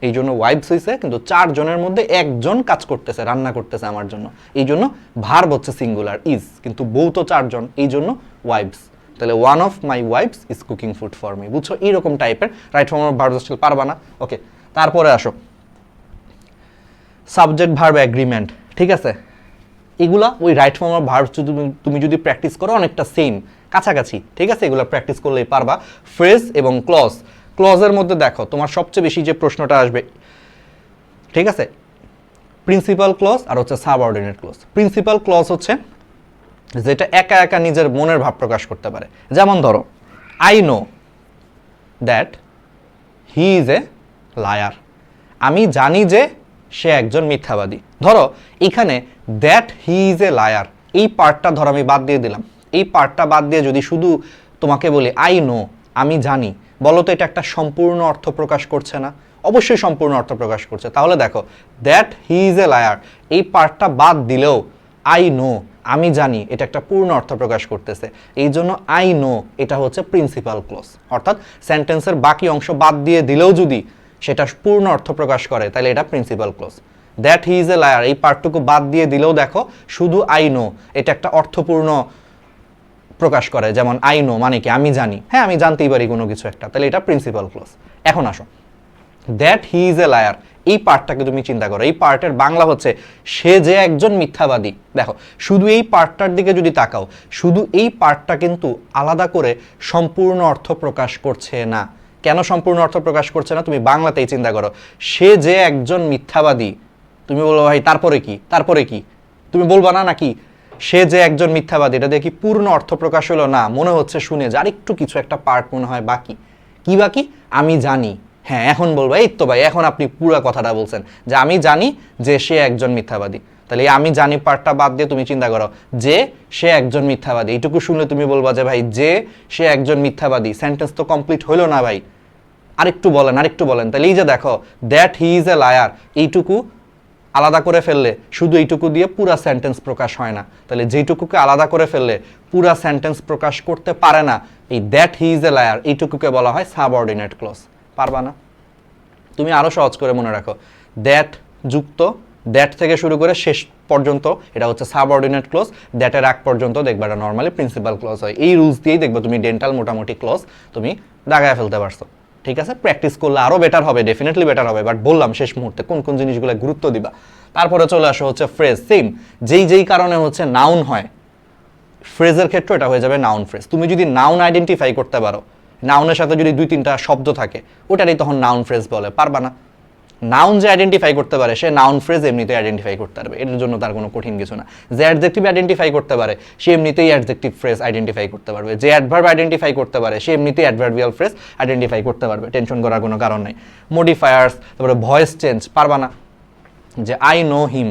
এই জন্য ওয়াইফস হয়েছে কিন্তু চারজনের মধ্যে একজন কাজ করতেছে, রান্না করতেছে আমার জন্য। এই জন্য ভার্ব হচ্ছে সিঙ্গুলার ইজ কিন্তু বউ তো চারজন, এই জন্য ওয়াইফস তাহলে one of my wifes is cooking food for me বুঝছ? এইরকম টাইপের রাইট ফর্ম ভার্ব স্টিল পারবা না? ওকে তারপরে আসো। সাবজেক্ট ভার্ব অ্যাগ্রিমেন্ট ঠিক আছে? এগুলা ওই রাইট ফর্ম অফ ভার্ব তুমি- তুমি যদি প্র্যাকটিস করো, অনেকটা সেম কাছাকাছি, ঠিক আছে? এগুলো প্র্যাকটিস করলেই পারবা। ফ্রেজ এবং ক্লজ ক্লজের মধ্যে দেখো, তোমার সবচেয়ে বেশি যে প্রশ্নটা আসবে, ঠিক আছে? প্রিন্সিপাল ক্লজ আর হচ্ছে সাবঅর্ডিনেট ক্লজ প্রিন্সিপাল ক্লজ হচ্ছে যেটা একা একা নিজের মনের ভাব প্রকাশ করতে পারে। যেমন ধরো I know that he is a liar আমি জানি যে সে একজন মিথ্যাবাদী। ধরো, এখানে that he is a liar এই পার্টটা ধরো আমি বাদ দিয়ে দিলাম। এই পার্টটা বাদ দিয়ে যদি শুধু তোমাকে বলি আই নো আমি জানি। বলো তো এটা একটা সম্পূর্ণ অর্থ প্রকাশ করছে না? অবশ্যই সম্পূর্ণ অর্থ প্রকাশ করছে। তাহলে দেখো that he is a liar এই পার্টটা বাদ দিলেও আই নো আমি জানি এটা একটা পূর্ণ অর্থ প্রকাশ করতেছে। এই জন্য আই নো এটা হচ্ছে প্রিন্সিপাল ক্লোজ অর্থাৎ সেন্টেন্সের বাকি অংশ বাদ দিয়ে দিলেও যদি সেটা পূর্ণ অর্থ প্রকাশ করে, তাহলে এটা principal clause that he is a liar এই পার্টটুকু বাদ দিয়ে দিলেও দেখো, শুধু আই নো এটা একটা অর্থপূর্ণ প্রকাশ করে, যেমন আই নো মানে কি, আমি জানি। হ্যাঁ আমি জানতেই পারি কোনো কিছু একটা। তাহলে এটা প্রিন্সিপাল ক্লোজ এখন আসো। That he is a liar এই পার্টটাকে তুমি চিন্তা করো। এই পার্টের বাংলা হচ্ছে, সে যে একজন মিথ্যাবাদী। দেখো, শুধু এই পার্টটার দিকে যদি তাকাও, শুধু এই পার্টটা কিন্তু আলাদা করে সম্পূর্ণ অর্থ প্রকাশ করছে না। কেন সম্পূর্ণ অর্থ প্রকাশ করছে না? তুমি বাংলাতেই চিন্তা করো। সে যে একজন মিথ্যাবাদী, তুমি বলো ভাই, তারপরে কি? তারপরে কি? তুমি বলবা, না নাকি সে যে একজন মিথ্যাবাদী, এটা কি পূর্ণ অর্থ প্রকাশ হলো? না, মনে হচ্ছে শুনে যে আরেকটু কিছু একটা পার্ট মনে হয় বাকি। কি বাকি? আমি জানি। হ্যাঁ এখন বলব, এই তো ভাই, এখন আপনি পুরো কথাটা বলছেন যে আমি জানি যে সে একজন মিথ্যাবাদী। তাহলে আমি জানি পার্টটা বাদ দিয়ে তুমি চিন্তা করো, যে সে একজন মিথ্যাবাদী। এইটুকু শুনলে তুমি বলবা যে ভাই, যে সে একজন মিথ্যাবাদী সেন্টেন্স তো কমপ্লিট হইল না ভাই। আরেকটু বলেন আরেকটু বলেন। তাহলে এই যে দেখো that he is a liar এইটুকু আলাদা করে ফেললে শুধু এইটুকু দিয়ে পুরা সেন্টেন্স প্রকাশ হয় না। তাহলে যেইটুকুকে আলাদা করে ফেললে পুরা সেন্টেন্স প্রকাশ করতে পারে না। এই that he is a liar এইটুকুকে বলা হয় সাবঅর্ডিনেট ক্লোজ পারবা না? তুমি আরও সহজ করে মনে রাখো। দ্যাট যুক্ত দ্যাট থেকে শুরু করে শেষ পর্যন্ত, এটা হচ্ছে সাবঅর্ডিনেট ক্লোজ দ্যাটের আগ পর্যন্ত দেখবে এটা নর্মালি প্রিন্সিপাল ক্লোজ হয়। এই রুলস দিয়েই দেখবে তুমি ডেন্টাল মোটামুটি ক্লোজ তুমি দাগায় ফেলতে পারছ। ঠিক আছে? প্র্যাকটিস করলে আরও বেটার হবে ডেফিনেটলি বেটার হবে। বাট বললাম শেষ মুহূর্তে কোন কোন জিনিসগুলো গুরুত্ব দিবা। তারপরে চলে আসো হচ্ছে ফ্রেজ সেম যেই যেই কারণে হচ্ছে নাউন হয় ফ্রেজের ক্ষেত্রে এটা হয়ে যাবে নাউন ফ্রেজ তুমি যদি নাউন আইডেন্টিফাই করতে পারো নাউনের সাথে যদি দুই তিনটা শব্দ থাকে, ওটারই তখন নাউন ফ্রেজ বলে। পারবা না? নাউন যে আইডেন্টিফাই করতে পারে, সে নাউন ফ্রেজ এমনিতেই আইডেন্টিফাই করতে পারবে। এর জন্য তার কোনো কঠিন কিছু না। যে অ্যাডজেক্টিভ আইডেন্টিফাই করতে পারে, সে এমনিতেই অ্যাডজেক্টিভ ফ্রেজ আইডেন্টিফাই করতে পারবে। যে অ্যাডভার্ব আইডেন্টিফাই করতে পারে, সে এমনিতেই অ্যাডভার্বিয়াল ফ্রেজ আইডেন্টিফাই করতে পারবে। টেনশন করার কোনো কারণ নেই। মডিফায়ার্স তারপরে ভয়েস চেঞ্জ পারবা না। যে আই নো হিম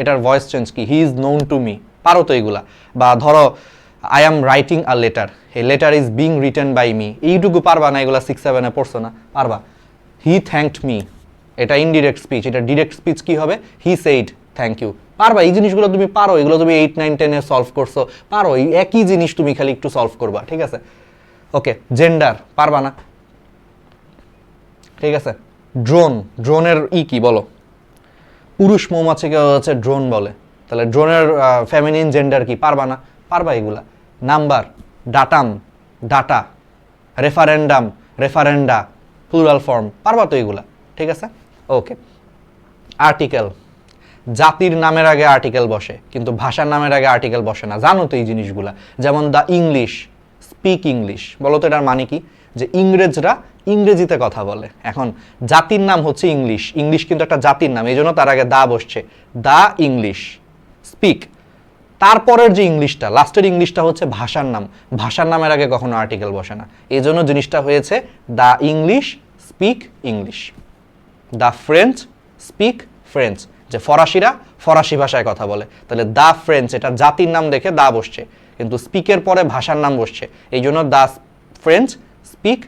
এটার ভয়েস চেঞ্জ কি? He is known to me পারো তো এগুলা। বা ধরো I am writing a letter a letter is being written by me এইটুকু পারবা না, এগুলা সিক্স সেভেনে পড়ছো না, পারবা। হি থ্যাঙ্কড মি এটা ইনডিরেক্ট স্পিচ এটা ডিরেক্ট স্পিচ কি হবে? হি সেইড থ্যাংক ইউ পারবা, এই জিনিসগুলো তুমি পারো, এগুলো তুমি এইট নাইন টেনে সলভ করছ। পারো, এই একই জিনিস তুমি খালি একটু সলভ করবা, ঠিক আছে? ওকে জেন্ডার পারবা না? ঠিক আছে? ড্রোন ড্রোনের ই কি বলো? পুরুষ মৌমাছিকে হচ্ছে ড্রোন বলে। তাহলে ড্রোনের ফ্যামিনিন জেন্ডার কি? পারবা না? পারবা এগুলা। Number datum data referendum referenda plural form পারবা তো এগুলা, ঠিক আছে? ওকে আর্টিকেল জাতির নামের আগে আর্টিকেল বসে, কিন্তু ভাষার নামের আগে আর্টিকেল বসে না। জানো তো এই জিনিসগুলা। যেমন দ্য ইংলিশ স্পিক ইংলিশ বলো তো এটার মানে কি? যে ইংরেজরা ইংরেজিতে কথা বলে। এখন, জাতির নাম হচ্ছে ইংলিশ ইংলিশ কিন্তু একটা জাতির নাম এই জন্য তার আগে দা বসছে। দা ইংলিশ স্পিক তারপরের যে ইংলিশটা লাস্টের ইংলিশটা হচ্ছে ভাষার নাম। ভাষার নামের আগে কখনো আর্টিকেল বসে না। এই জন্য জিনিসটা হয়েছে the English speak English the French speak French যে ফরাসিরা ফরাসি ভাষায় কথা বলে। তাহলে দ্য ফ্রেঞ্চ এটা জাতির নাম দেখে দা বসছে। কিন্তু স্পিকের পরে ভাষার নাম বসছে। এই জন্য দ্য ফ্রেঞ্চ স্পিক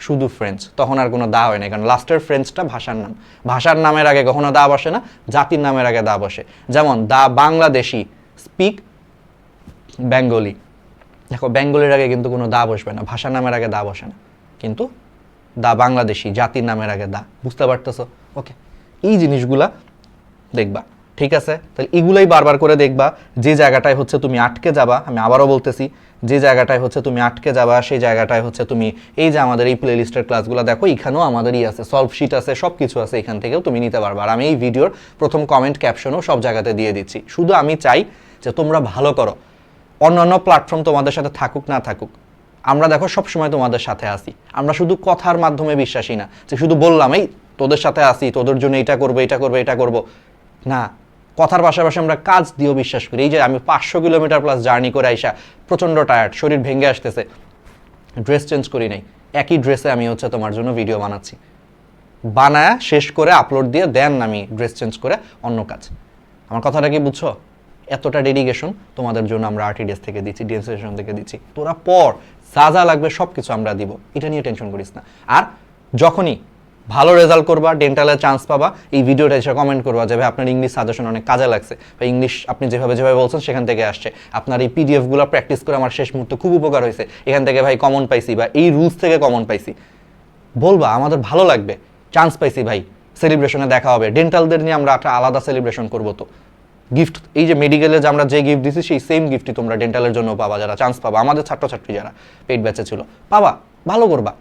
শুধু ফ্রেঞ্চ তখন আর কোনো দা হয় না। কারণ লাস্টের ফ্রেঞ্চটা ভাষার নাম। ভাষার নামের আগে কখনো দা বসে না, জাতির নামের আগে দা বসে। যেমন দা বাংলাদেশি স্পিক বেঙ্গলি দেখো বেঙ্গলির আগে কিন্তু কোনো দা বসবে না। ভাষার নামের আগে দা বসে না। কিন্তু দা বাংলাদেশি, জাতির নামের আগে দা। বুঝতে পারতেছো? ওকে এই জিনিসগুলা দেখবা। ঠিক আছে? তাহলে এগুলাই বারবার করে দেখবা। যে জায়গাটায় হচ্ছে তুমি আটকে যাবা, আমি আবারও বলতেছি, যে জায়গাটায় হচ্ছে তুমি আটকে যাবা, সেই জায়গাটায় হচ্ছে তুমি এই যে আমাদের এই প্লে লিস্টের ক্লাসগুলো দেখো এখানেও আমাদেরই আছে সলভ শিট আছে সব কিছু আছে, এখান থেকেও তুমি নিতে পারবা। আর আমি এই ভিডিওর প্রথম কমেন্ট ক্যাপশনও সব জায়গাতে দিয়ে দিচ্ছি। শুধু আমি চাই যে তোমরা ভালো করো। অন্যান্য প্ল্যাটফর্ম তোমাদের সাথে থাকুক, না থাকুক আমরা দেখো সব সময় তোমাদের সাথে আসি আমরা শুধু কথার মাধ্যমে বিশ্বাসী না, যে শুধু বললাম, এই তোদের সাথে আসি তোদের জন্য এটা করব এটা করব এটা করব। না, কথার পাশাপাশি আমরা কাজ দিয়েও বিশ্বাস করি। এই যে আমি পাঁচশো কিলোমিটার প্লাস জার্নি করে আইসা প্রচণ্ড টায়ার্ড শরীর ভেঙে আসতেছে। ড্রেস চেঞ্জ করি নাই। একই ড্রেসে আমি হচ্ছে তোমার জন্য ভিডিও বানাচ্ছি। বানায়া শেষ করে আপলোড দিয়ে দেন আমি ড্রেস চেঞ্জ করে অন্য কাজ। আমার কথাটা কি বুঝছ? এতটা ডেডিকেশন তোমাদের জন্য আমরা আরটিডিএস থেকে দিচ্ছি ডিএনসেশন থেকে দিচ্ছি। তোরা পর যা যা লাগবে সব কিছু আমরা দিব। এটা নিয়ে টেনশন করিস না। আর যখনই ভালো রেজাল্ট করবা ডেন্টালে চান্স পাবা, এই ভিডিওটা এসে কমেন্ট করবা যে, ভাই, আপনার ইংলিশ সাজেশন অনেক কাজে লাগছে। বা ইংলিশ আপনি যেভাবে যেভাবে বলছেন, সেখান থেকে আসছে। আপনার এই পিডিএফগুলো প্র্যাকটিস করে আমার শেষ মুহূর্তে খুব উপকার হয়েছে। এখান থেকে, ভাই কমন পাইছি বা এই রুলস থেকে কমন পাইছি। বলবা, আমাদের ভালো লাগবে। চান্স পাইছি, ভাই। সেলিব্রেশনে দেখা হবে। ডেন্টালদের নিয়ে আমরা একটা আলাদা সেলিব্রেশন করব তো। গিফট এই যে মেডিকেলে যে আমরা যে গিফট দিছি, সেই সেম গিফটই তোমরা ডেন্টালের জন্য পাবা, যারা চান্স পাবা। আমাদের ছাত্রছাত্রী যারা পেট ব্যাচে ছিল, পাবা, ভালো করবা।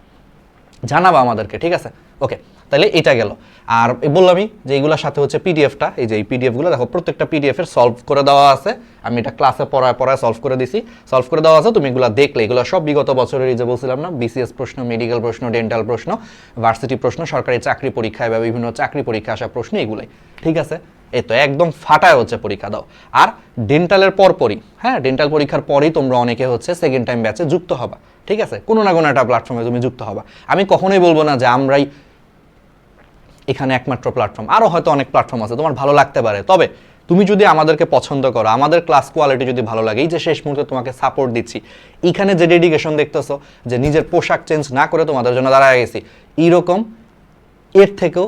জানাবা আমাদেরকে, ঠিক আছে? ওকে তাহলে এটা গেল। আর বললামই যে এইগুলোর সাথে হচ্ছে পিডিএফটা এই যে এই পিডিএফগুলো দেখো, প্রত্যেকটা পিডিএফের সলভ করে দেওয়া আছে। আমি এটা ক্লাসে পড়ায় পড়ায় সলভ করে দিছি। সলভ করে দেওয়া আছে, তুমি এগুলো দেখলে। এগুলো সব বিগত বছরের এই যে বলছিলাম না বিসিএস প্রশ্ন মেডিকেল প্রশ্ন ডেন্টাল প্রশ্ন ভার্সিটি প্রশ্ন, সরকারি চাকরি পরীক্ষায় বা বিভিন্ন চাকরি পরীক্ষা আসা প্রশ্ন, এগুলোই। ঠিক আছে? এই তো একদম ফাটায় হচ্ছে পরীক্ষা দাও। আর ডেন্টালের পরপরই হ্যাঁ ডেন্টাল পরীক্ষার পরেই তোমরা অনেকে হচ্ছে সেকেন্ড টাইম ব্যাচে যুক্ত হবা, ঠিক আছে? কোনো না কোনো একটা প্ল্যাটফর্মে তুমি যুক্ত হবা। আমি কখনোই বলব না যে আমরাই এখানে একমাত্র প্ল্যাটফর্ম আরও হয়তো অনেক প্ল্যাটফর্ম আছে, তোমার ভালো লাগতে পারে। তবে তুমি যদি আমাদেরকে পছন্দ করো, আমাদের ক্লাস কোয়ালিটি যদি ভালো লাগে, এই যে শেষ মুহূর্তে তোমাকে সাপোর্ট দিচ্ছি, এখানে যে ডেডিকেশন দেখতেছো, যে নিজের পোশাক চেঞ্জ না করে তোমাদের জন্য দাঁড়ায় গেছি এইরকম এর থেকেও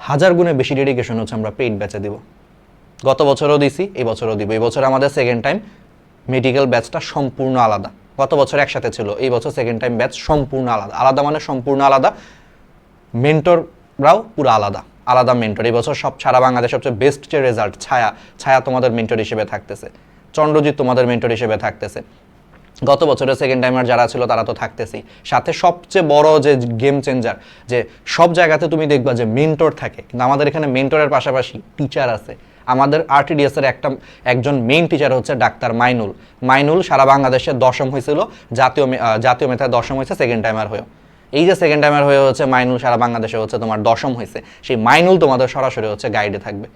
হাজার গুণে বেশি ডেডিকেশন হচ্ছে আমরা পেইড ব্যাচে দিব। গত বছরও দিছি, এই বছরও দিব। এই বছর আমাদের সেকেন্ড টাইম মেডিকেল ব্যাচটা সম্পূর্ণ আলাদা। গত বছর একসাথে ছিল, এই বছর সেকেন্ড টাইম ব্যাচ সম্পূর্ণ আলাদা। আলাদা মানে সম্পূর্ণ আলাদা। মেন্টররাও পুরো আলাদা আলাদা মেন্টর এই বছর সব সারা বাংলাদেশ সবচেয়ে বেস্ট যে রেজাল্ট ছায়া ছায়া তোমাদের মেন্টর হিসেবে থাকতেছে। চন্দ্রজিৎ তোমাদের মেন্টর হিসেবে থাকতেছে। গত বছরের সেকেন্ড টাইমার যারা ছিল, তারা তো থাকতেছেই। সাথে সবচেয়ে বড় যে গেম চেঞ্জার যে সব জায়গাতে তুমি দেখবা যে মেন্টর থাকে, কিন্তু আমাদের এখানে মেন্টরের পাশাপাশি টিচার আছে। আমাদের আরটিডিএস এর একটা, একজন মেইন টিচার হচ্ছে ডাক্তার মাইনুল। মাইনুল সারা বাংলাদেশে দশম হয়েছিল, জাতীয় জাতীয় মেধায় দশম হয়েছে সেকেন্ড টাইমার হয়েও। এই যে সেকেন্ড টাইমার হয়ে হচ্ছে, মাইনুল সারা বাংলাদেশে হচ্ছে তোমার দশম হয়েছে। সেই মাইনুল তোমাদের সরাসরি হচ্ছে গাইডে থাকবে।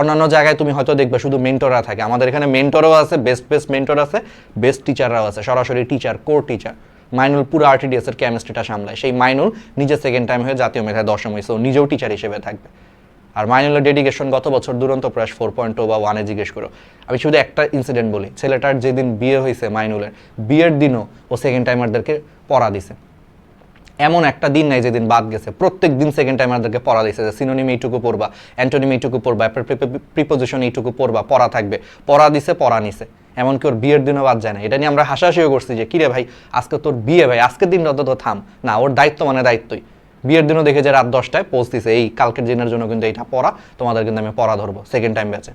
অন্যান্য জায়গায় তুমি হয়তো দেখবে শুধু মেন্টররা থাকে। আমাদের এখানে মেন্টরও আছে বেস্ট বেস্ট মেন্টর আছে বেস্ট টিচাররাও আছে, সরাসরি টিচার কোর টিচার মাইনুল পুরো আরটিডিএস এর কেমিস্ট্রিটা সামলায়। সেই মাইনুল নিজে সেকেন্ড টাইম হয়ে জাতীয় মেধায় দশম হয়েছে, ও নিজেও টিচার হিসেবে থাকবে। আর মাইনুলের ডেডিকেশন গত বছর দুরন্ত প্রয়াস ফোর পয়েন্ট বা ওয়ানে জিজ্ঞেস করো। আমি শুধু একটা ইনসিডেন্ট বলি, ছেলেটার যেদিন বিয়ে হয়েছে মাইনুলের, বিয়ের দিনও ও সেকেন্ড টাইমারদেরকে পড়া দিছে। এমন একটা দিন নাই যেদিন বাদ গেছে। প্রত্যেক দিন সেকেন্ড টাইমারদেরকে পড়া দিছে যে সিনোনিম এইটুকু পড়বা অ্যান্টোনিম এইটুকু পড়বা প্রিপোজিশন এইটুকু পড়বা, পড়া থাকবে। পড়া দিছে, পড়া নিছে। এমনকি ওর বিয়ের দিনও বাদ যায় না। এটা নিয়ে আমরা হাসাহাসিও করছি যে, কিরে ভাই, আজকে তোর বিয়ে ভাই, আজকের দিন তো থাম। না, ওর দায়িত্ব মানে দায়িত্বই। বিয়ের দিনও দেখে যে রাত দশটায় দিছে এই কালকের দিনের জন্য কিন্তু এইটা পড়া, তোমাদের কিন্তু আমি পড়া ধরবো সেকেন্ড টাইম ব্যাচে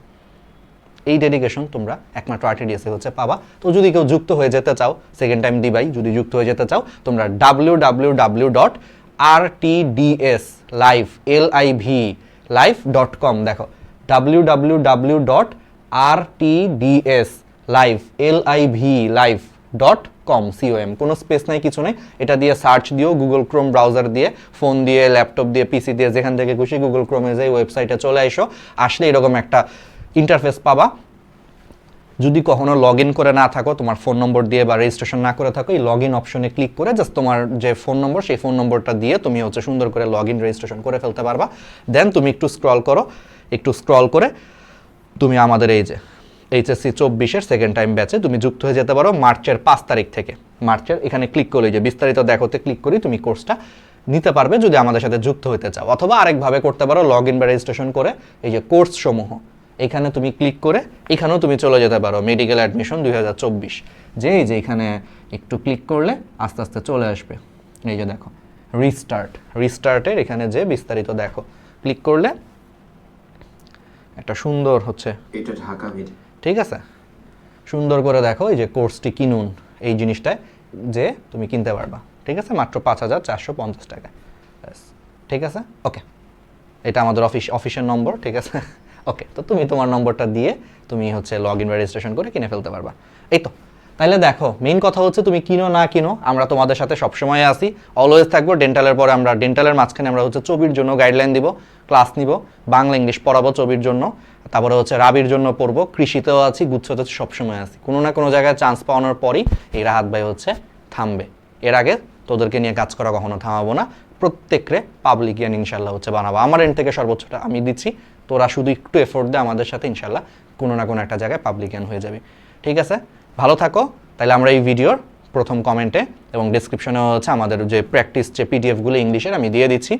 এই ডেডিকেশন তোমরা একমাত্র আরটিডিএস হচ্ছে পাবা। তো যদি কেউ যুক্ত হয়ে যেতে চাও সেকেন্ড টাইম দিবাই, যদি যুক্ত হয়ে যেতে চাও, তোমরা W W W dot R T DS live L I V dot com দেখো W W W dot R T DS live L I V live dot com COM কোনো স্পেস নাই, কিছু নেই। এটা দিয়ে সার্চ দিও গুগল ক্রোম ব্রাউজার দিয়ে phone দিয়ে ল্যাপটপ দিয়ে পিসি দিয়ে, যেখান থেকে খুশি গুগল ক্রোমে যাই ওয়েবসাইটে চলে এসো আসলে এরকম একটা ইন্টারফেস পাবা। যদি কখনো লগ ইন করে না থাকো, তোমার ফোন নম্বর দিয়ে বা রেজিস্ট্রেশন না করে থাকো, এই লগ ইন অপশনে ক্লিক করে জাস্ট তোমার যে ফোন নম্বর সেই ফোন নম্বরটা দিয়ে তুমি হচ্ছে সুন্দর করে লগ ইন রেজিস্ট্রেশন করে ফেলতে পারবা। দেন তুমি একটু স্ক্রল করো, একটু স্ক্রল করে তুমি আমাদের এই যে এইচএসসি চব্বিশের সেকেন্ড টাইম ব্যাচে তুমি যুক্ত হয়ে যেতে পারো মার্চের পাঁচ তারিখ থেকে। মার্চের এখানে ক্লিক করলে যে বিস্তারিত দেখোতে ক্লিক করি, তুমি কোর্সটা নিতে পারবে যদি আমাদের সাথে যুক্ত হতে চাও। অথবা আরেকভাবে করতে পারো লগ ইন বা রেজিস্ট্রেশন করে এই যে কোর্স সমূহ। এখানে তুমি ক্লিক করে এখানেও তুমি চলে যেতে পারো মেডিকেল অ্যাডমিশন দুই হাজার যে এই যে এখানে একটু ক্লিক করলে আস্তে আস্তে চলে আসবে। এই যে দেখো রিস্টার্ট রিস্টার্টের এখানে যে বিস্তারিত দেখো ক্লিক করলে একটা সুন্দর হচ্ছে।
এটা ঢাকা
ঠিক আছে? সুন্দর করে দেখো এই যে কোর্সটি কিনুন এই জিনিসটায় যে তুমি কিনতে পারবা। ঠিক আছে? মাত্র পাঁচ হাজার চারশো পঞ্চাশ টাকা। ঠিক আছে? ওকে এটা আমাদের অফিস অফিসের নম্বর ঠিক আছে? ওকে তো তুমি তোমার নম্বরটা দিয়ে তুমি হচ্ছে লগ ইন রেজিস্ট্রেশন করে কিনে ফেলতে পারবা। এই তো তাহলে দেখো মেইন কথা হচ্ছে তুমি কিনো না কিনো, আমরা তোমাদের সাথে সবসময় আসি অলওয়েজ থাকব ডেন্টালের পরে আমরা ডেন্টালের মাঝখানে আমরা হচ্ছে ছবির জন্য গাইডলাইন দিব ক্লাস নিব, বাংলা ইংলিশ পড়াবো ছবির জন্য, তারপরে হচ্ছে রাবির জন্য পড়ব, কৃষিতেও আছি গুচ্ছতে সবসময় আছি। কোনো না কোনো জায়গায় চান্স পাওয়ানোর পরই এই রাহাত ভাই হচ্ছে থামবে। এর আগে তোদেরকে নিয়ে কাজ করা কখনো থামাবো না প্রত্যেকরে পাবলিক ইয়ান ইনশাল্লাহ হচ্ছে বানাবো। আমার এন্ড থেকে সর্বোচ্চটা আমি দিচ্ছি। তোরা শুধু একটু এফোর্ট দে, আমাদের সাথে ইনশাল্লাহ কোনো না কোনো একটা জায়গায় পাবলিক ইয়ান হয়ে যাবে। ঠিক আছে? ভালো থাকো। তাহলে আমরা এই ভিডিওর প্রথম কমেন্টে এবং ডিসক্রিপশনে হচ্ছে আমাদের যে প্র্যাকটিস যে পিডিএফগুলো ইংলিশের আমি দিয়ে দিচ্ছি।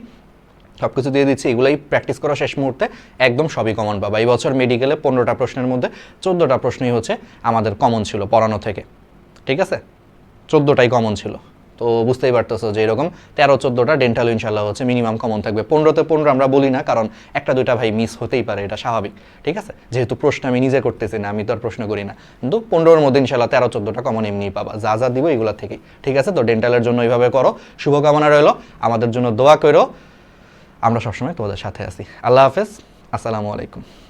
সব কিছু দিয়ে দিচ্ছি। এগুলোই প্র্যাকটিস করা শেষ মুহূর্তে একদম সবই কমন পাবা। এই বছর মেডিকেলে পনেরোটা প্রশ্নের মধ্যে চোদ্দোটা প্রশ্নই হচ্ছে আমাদের কমন ছিল পড়ানো থেকে। ঠিক আছে? চোদ্দোটাই কমন ছিল। তো বুঝতেই পারতেছো যে এরকম তেরো, চোদ্দোটা ডেন্টাল ইনশাল্লাহ হচ্ছে মিনিমাম কমন থাকবে। পনেরোতে পনেরো আমরা বলি না, কারণ একটা, দুইটা ভাই মিস হতেই পারে, এটা স্বাভাবিক, ঠিক আছে? যেহেতু প্রশ্ন আমি নিজে করতেছি না, আমি তো আর প্রশ্ন করি না। কিন্তু পনেরোর মধ্যে ইনশাল্লাহ তেরো, চোদ্দোটা কমন এমনিই পাবা। যা যা দিব এগুলো থেকেই ঠিক আছে? তো ডেন্টালের জন্য এইভাবে করো। শুভকামনা রইল। আমাদের জন্য দোয়া করো। আমরা সবসময় তোমাদের সাথে আছি। আল্লাহ হাফেজ। আসসালামু আলাইকুম।